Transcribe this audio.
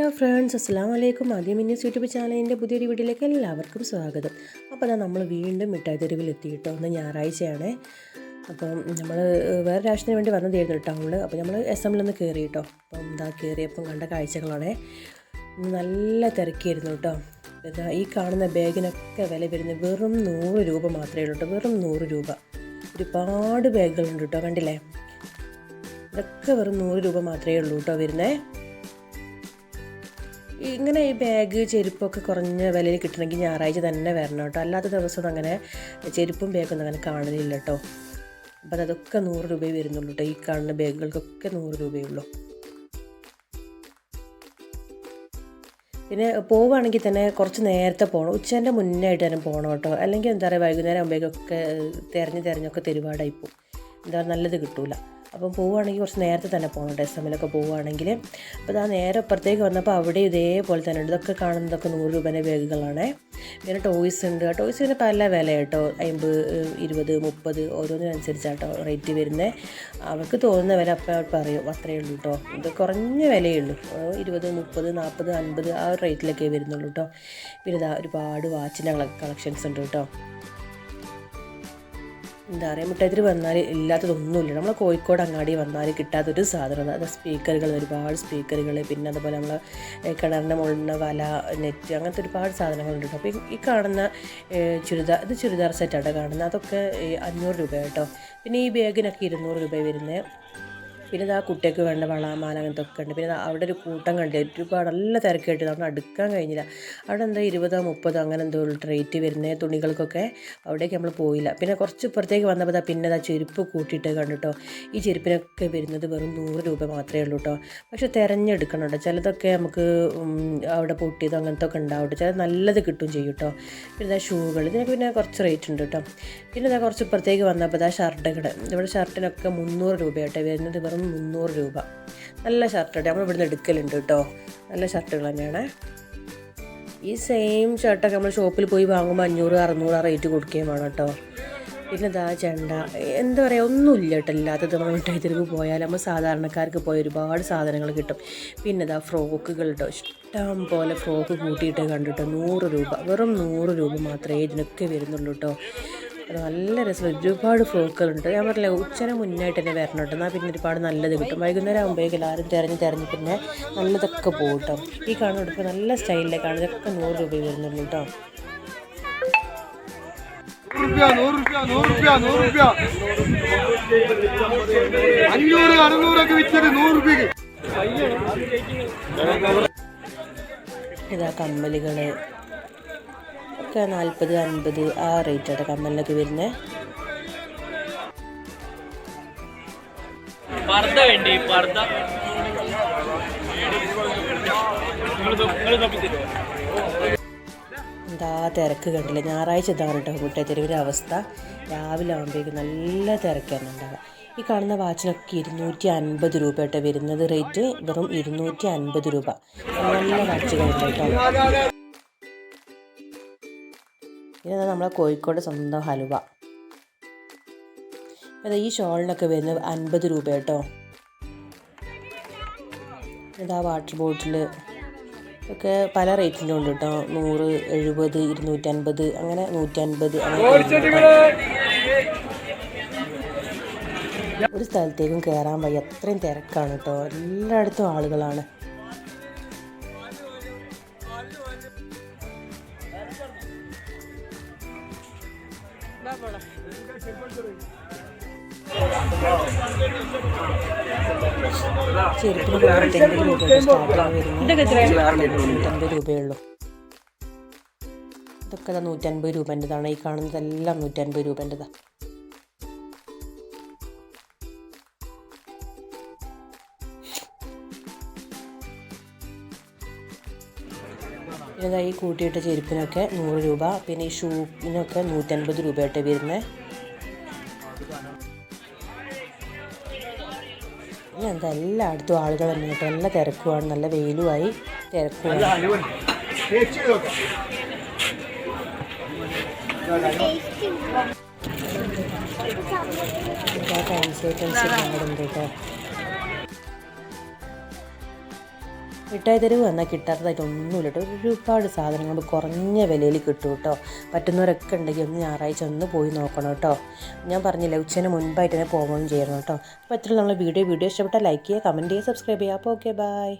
Hello friends അസ്സാം വലൈക്കും ആദ്യം മിന്നീസ് യൂട്യൂബ് ചാനലിന്റെ പുതിയൊരു വീഡിയോയിലേക്ക് എല്ലാവർക്കും സ്വാഗതം. അപ്പോൾ അതാ നമ്മൾ വീണ്ടും മിഠായി തെരുവിൽ എത്തിയിട്ടോ ഒന്ന് ഞായറാഴ്ചയാണ്. അപ്പം നമ്മൾ വേറെ രാഷ്ട്രത്തിന് വേണ്ടി വന്നതായിരുന്നു ടൗണിൽ അപ്പോൾ നമ്മൾ എസ് എമ്മിലൊന്ന് കയറി കേട്ടോ അപ്പം എന്താ കയറിയപ്പം കണ്ട കാഴ്ചകളാണ്. നല്ല തിരക്കിയിരുന്നു കേട്ടോ. എന്താ ഈ കാണുന്ന ബാഗിനൊക്കെ വില വരുന്നത് വെറും നൂറ് രൂപ മാത്രമേ ഉള്ളൂ കേട്ടോ. വെറും നൂറ് രൂപ. ഒരുപാട് ബാഗുകളുണ്ട് കേട്ടോ കണ്ടില്ലേ? ഇതൊക്കെ വെറും നൂറ് രൂപ മാത്രമേ ഉള്ളൂ കേട്ടോ വരുന്നത് ഇങ്ങനെ ഈ ബാഗ് ചെരുപ്പൊക്കെ കുറഞ്ഞ വിലയിൽ കിട്ടണമെങ്കിൽ ഞായറാഴ്ച തന്നെ വരണം കേട്ടോ. അല്ലാത്ത ദിവസം അങ്ങനെ ചെരുപ്പും ബാഗൊന്നും അങ്ങനെ കാണലില്ല കേട്ടോ. അപ്പം അതൊക്കെ നൂറ് രൂപയെ വരുന്നുള്ളൂ കേട്ടോ. ഈ കാണുന്ന ബാഗുകൾക്കൊക്കെ നൂറ് രൂപയുള്ളൂ പിന്നെ പോവുകയാണെങ്കിൽ തന്നെ കുറച്ച് നേരത്തെ പോകണം. ഉച്ചേന്റെ മുന്നേ ആയിട്ട് തന്നെ പോകണം കേട്ടോ. അല്ലെങ്കിൽ എന്താ പറയുക വൈകുന്നേരം ആകുമ്പോഴേക്കൊക്കെ തിരഞ്ഞ് തിരഞ്ഞൊക്കെ പോകും. എന്താ നല്ലത് കിട്ടൂല. അപ്പം പോവുകയാണെങ്കിൽ കുറച്ച് നേരത്തെ തന്നെ പോകണം. എമ്മിലൊക്കെ പോവുകയാണെങ്കിൽ. അപ്പോൾ ഇതാ നേരെ അപ്പുറത്തേക്ക് വന്നപ്പോൾ അവിടെ ഇതേപോലെ തന്നെ ഉണ്ട്. ഇതൊക്കെ കാണുന്നതൊക്കെ നൂറ് രൂപേന്റെ ബാഗുകളാണ്. പിന്നെ ടോയ്സ് ഉണ്ട്. ടോയ്സ് പിന്നെ പല വില കേട്ടോ അമ്പത് ഇരുപത് മുപ്പത് ഓരോന്നിനനുസരിച്ചാട്ടോ റേറ്റ് വരുന്നത് അവർക്ക് തോന്നുന്ന വില അപ്പം പറയും. അത്രയേ ഉള്ളൂ കേട്ടോ ഇത് കുറഞ്ഞ വിലയേ ഉള്ളൂ ഇരുപത് മുപ്പത് നാൽപ്പത് അൻപത് ആ ഒരു റേറ്റിലൊക്കെ വരുന്നുള്ളൂ കേട്ടോ പിന്നെ ഇതാ ഒരുപാട് വാച്ചിന്റെ കളക്ഷൻസ് ഉണ്ട് കേട്ടോ എന്താ പറയുക മുട്ടയത്തിൽ വന്നാൽ ഇല്ലാത്തതൊന്നുമില്ല. നമ്മൾ കോഴിക്കോട് അങ്ങാടി വന്നാൽ കിട്ടാത്തൊരു സാധനം അത്. സ്പീക്കറുകൾ ഒരുപാട് സ്പീക്കറുകൾ പിന്നെ അതുപോലെ നമ്മൾ കിണറിന്റെ മുകളിൽ വല നെറ്റ് അങ്ങനത്തെ ഒരുപാട് സാധനങ്ങളുണ്ട് കേട്ടോ. അപ്പോൾ ഈ കാണുന്ന ചുരിദാർ ഇത് ചുരിദാർ സെറ്റാണ് കാണുന്നത്. അതൊക്കെ അഞ്ഞൂറ് രൂപ കേട്ടോ. പിന്നെ ഈ ബാഗിനൊക്കെ ഇരുന്നൂറ് രൂപ വരുന്നത് പിന്നെ ആ കുട്ടിയൊക്കെ വേണ്ട വള മാല അങ്ങനത്തെ ഒക്കെ ഉണ്ട്. പിന്നെ അവിടെ ഒരു കൂട്ടം കണ്ട് ഒരുപാട് നല്ല തിരക്കായിട്ട് നമ്മൾ അടുക്കാൻ കഴിഞ്ഞില്ല. അവിടെ എന്താ ഇരുപതോ മുപ്പതോ അങ്ങനെ എന്തോ റേറ്റ് വരുന്ന തുണികൾക്കൊക്കെ അവിടേക്ക് നമ്മൾ പോയില്ല. പിന്നെ കുറച്ച് ഇപ്പുറത്തേക്ക് വന്നപ്പോൾ പിന്നെ അതാ ചെരുപ്പ് കൂട്ടിയിട്ട് കണ്ടിട്ടോ. ഈ ചെരുപ്പിനൊക്കെ വരുന്നത് വെറും നൂറ് രൂപ മാത്രമേ ഉള്ളൂ കേട്ടോ പക്ഷെ തിരഞ്ഞെടുക്കണം ചിലതൊക്കെ നമുക്ക് അവിടെ പൊട്ടിയതോ അങ്ങനത്തെ ഒക്കെ ഉണ്ടാവും ചില നല്ലത് കിട്ടും ചെയ്യും കേട്ടോ പിന്നെ ഇതാ ഷൂകൾ. ഇതിനൊക്കെ പിന്നെ കുറച്ച് റേറ്റ് ഉണ്ട് കേട്ടോ പിന്നെ ഇതാ കുറച്ച് ഇപ്പുറത്തേക്ക് വന്നപ്പോൾ ഇതാ ഷർട്ടുകൾ ഇവിടെ ഷർട്ടിനൊക്കെ മുന്നൂറ് രൂപ കേട്ടോ വരുന്നത് വെറും മുന്നൂറ് രൂപ. നല്ല ഷർട്ട് നമ്മൾ ഇവിടുന്ന് എടുക്കലുണ്ട് കേട്ടോ. നല്ല ഷർട്ടുകൾ തന്നെയാണ്. ഈ സെയിം ഷർട്ടൊക്കെ നമ്മൾ ഷോപ്പിൽ പോയി വാങ്ങുമ്പോൾ അഞ്ഞൂറ് അറുന്നൂറ് ആ റേറ്റ് കൊടുക്കുകയും വേണം കേട്ടോ. പിന്നെ ഇതാ ചെണ്ട. എന്താ പറയുക ഒന്നുമില്ല കേട്ടോ. ഇല്ലാത്തത് നമ്മൾ മിഠായി തെരുവ് പോയാൽ നമ്മൾ സാധാരണക്കാർക്ക് പോയ ഒരുപാട് സാധനങ്ങൾ കിട്ടും. പിന്നെ ഇതാ ഫ്രോക്കുകൾ കേട്ടോ. ഇഷ്ടം പോലെ ഫ്രോക്ക് കൂട്ടിയിട്ട് കണ്ടിട്ടോ നൂറ് രൂപ. വെറും നൂറ് രൂപ മാത്രമേ ഇതിനൊക്കെ വരുന്നുള്ളൂ കേട്ടോ. അത് നല്ല രസം. ഒരുപാട് ഫ്രൂട്ടുകളുണ്ട്. ഞാൻ പറഞ്ഞില്ല ഉച്ചനെ മുന്നായിട്ട് തന്നെ വരണം കേട്ടോ എന്നാൽ പിന്നെ ഒരുപാട് നല്ലത് കിട്ടും. വൈകുന്നേരം ആകുമ്പോഴേക്കും എല്ലാവരും തിരഞ്ഞ് തിരഞ്ഞ് പിന്നെ നല്ലതൊക്കെ പോകും കേട്ടോ. ഈ കാണുന്ന ഉടുപ്പ് നല്ല സ്റ്റൈലിലേക്കാണ് ഇതൊക്കെ നൂറ് രൂപ വരുന്നുള്ളൂ കേട്ടോ. അഞ്ഞൂറ് അറുന്നൂറൊക്കെ വിറ്റത് നൂറ് ഇതാ കമ്മലുകൾ ഒക്കെ നാൽപ്പത് അൻപത് ആ റേറ്റാണ് കമ്മലിനൊക്കെ വരുന്നത് പർദ്ദ വേണ്ടി പർദ്ദ. എന്താ തിരക്ക് കണ്ടില്ല? ഞായറാഴ്ച ഇതാണ് കേട്ടോ മുട്ടത്തെരുവിന്റെ അവസ്ഥ. രാവിലെ ആകുമ്പോഴേക്കും നല്ല തിരക്കാണ് ഉണ്ടാവുക. ഈ കാണുന്ന വാച്ചിനൊക്കെ ഇരുന്നൂറ്റി അൻപത് രൂപ കേട്ടോ വരുന്നത് റേറ്റ് വെറും ഇരുന്നൂറ്റി അൻപത് രൂപ. നല്ല വാച്ചുകളുണ്ട് കേട്ടോ? പിന്നെ നമ്മളെ കോഴിക്കോട് സ്വന്തം ഹലുവ. അതെ ഈ ഷോളിനൊക്കെ വരുന്നത് അൻപത് രൂപ കേട്ടോ. ഇതാ വാട്ടർ ബോട്ടിൽ ഒക്കെ പല റേറ്റിന്റെ ഉണ്ട് കേട്ടോ. നൂറ് എഴുപത് ഇരുന്നൂറ്റൻപത് അങ്ങനെ നൂറ്റൻപത് ഒരു സ്ഥലത്തേക്കും കയറാൻ വയ്യ. അത്രയും തിരക്കാണ് കേട്ടോ. എല്ലായിടത്തും ആളുകളാണ്. ചെരുപ്പിന് തൊണ്ണൂറ്റമ്പത് രൂപയുടെ സ്റ്റാർട്ടിങ് വരുന്നത് നൂറ്റമ്പത് രൂപയുള്ളൂ ഇതൊക്കെ ഇതാ നൂറ്റൻപത് രൂപേന്റെതാണ്. ഈ കാണുന്നതെല്ലാം നൂറ്റൻപത് രൂപേന്റെതാണ് പിന്നെ ഈ കൂട്ടിയിട്ട ചെരുപ്പിനൊക്കെ നൂറ് രൂപ. പിന്നെ ഈ ഷൂവിനൊക്കെ നൂറ്റൻപത് രൂപയായിട്ട് വരുന്നത് ഇനി എന്താ എല്ലായിടത്തും ആളുകൾ തന്നെ കേട്ടോ നല്ല തിരക്കുമാണ് നല്ല വെയിലുമായി തിരക്കുമാണ് ഫാൻസി ഐറ്റംസ് കേട്ടോ. മിഠായി തെരുവ് വന്നാൽ കിട്ടാത്തതായിട്ട് ഒന്നുമില്ല കേട്ടോ. ഒരുപാട് സാധനങ്ങൾ കുറഞ്ഞ വിലയിൽ കിട്ടും കേട്ടോ. പറ്റുന്നവരൊക്കെ ഉണ്ടെങ്കിൽ ഒന്ന് ഞായറാഴ്ച ഒന്ന് പോയി നോക്കണം കേട്ടോ. ഞാൻ പറഞ്ഞില്ല ഉച്ചന് മുൻപായിട്ട് തന്നെ പോകുകയും ചെയ്യണം കേട്ടോ. അപ്പോൾ എത്ര നമ്മളെ വീഡിയോ വീഡിയോ ഇഷ്ടപ്പെട്ടാൽ ലൈക്ക് ചെയ്യുക കമന്റ് ചെയ്യുക സബ്സ്ക്രൈബ് ചെയ്യുക. അപ്പോൾ ഓക്കെ ബൈ